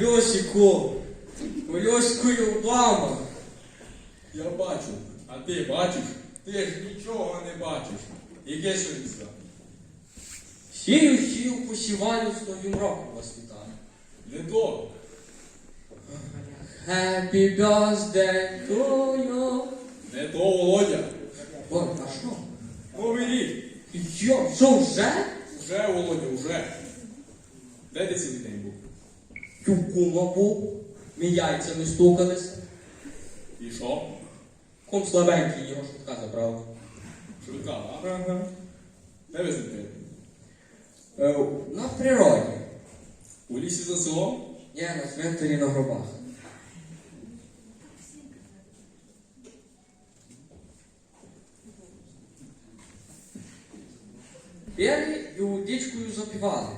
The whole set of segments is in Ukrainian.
Льосику, у Льоською мама. Я бачу, а ти бачиш? Ти ж нічого не бачиш. Яке сьогодні свято? Сію, сію, посіваю новим роком вас вітаю. Не то. Happy birthday to you. Не то, Володя. Ой, а що? Новий рік. Йо, що вже? Уже, Володя, уже. Де ти цілий день був? Був. Мій яйцями стукалися. І що? Ком слабенький його швидка забрав. Швидка, а? Ага. Де ви знайшли? Е, на природі. У лісі за селом? Я на цвинтарі на гробах. П'яли і удичкою запівали.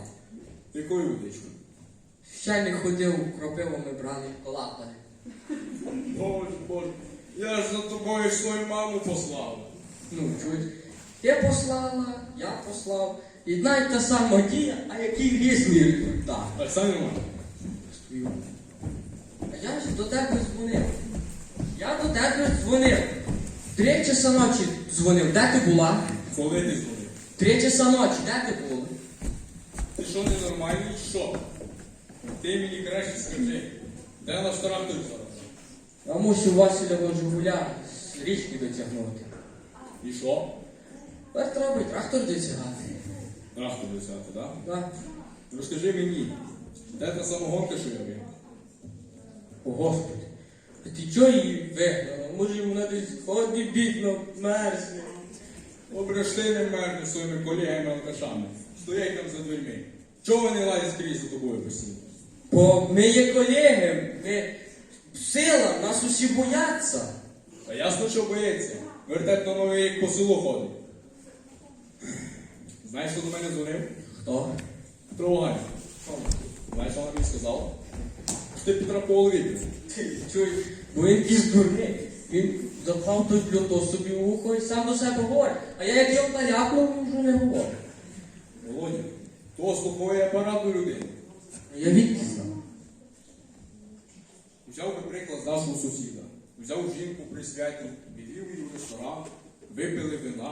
Якою водичкою? Священник ходив, кропивами брали, лапали. Боже, Боже. Я ж за тобою свою маму послав. Ну, чуть. Ти послала, я послав. І навіть та сама дія, а який різний результат. Так само. А я ж до тебе дзвонив. Я до тебе дзвонив. Три часа ночі дзвонив. Де ти була? Коли ти дзвонив? Три часа ночі, де ти була? Ти що ненормальний, що? Ти мені краще скажи. Де наш трактор зараз? Я мусив Василя Жигуля з річки витягнути. І що? Тепер треба трактор дотягати. Трактор взяти, так? Так. Розкажи мені, де та самогонка, що я вив? О, Господи. А ти чого її вигнала? Може вона десь ходить бідно, мерзне. Обрешти не мерзне своїми колегами алкашами. Стоять там за дверьми. Чого вони лазять скрізь за тобою постійно? Бо ми є колеги, ми сила, нас усі бояться. Та ясно, що боїться. Вертать на новий рік по селу ходить. Знаєш, хто до мене дзвонив? Хто? Петро Знаєш, що вона мені сказала? Що ти Петра. Ти чуй, бо він якийсь дурний. Він запхав той блюдо собі в ухо і сам до себе говорить. А я як його він вже не говорю. Володя, то слуховий апарат у людини. Я відки Взяв би приклад з нашого сусіда. Взяв жінку при святі, відвів її в ресторан, випили вина.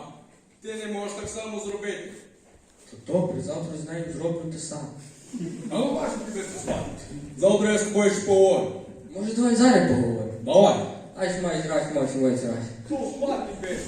Ти не можеш так само зробити. То добре, завтра з нею зроблю те саме. А ну бачу тебе послати. Завтра я з тобою ще поговорю. Може, давай зараз поговоримо. Давай. Ай, май зрать, мой свой зрать. Ну, спати, бе.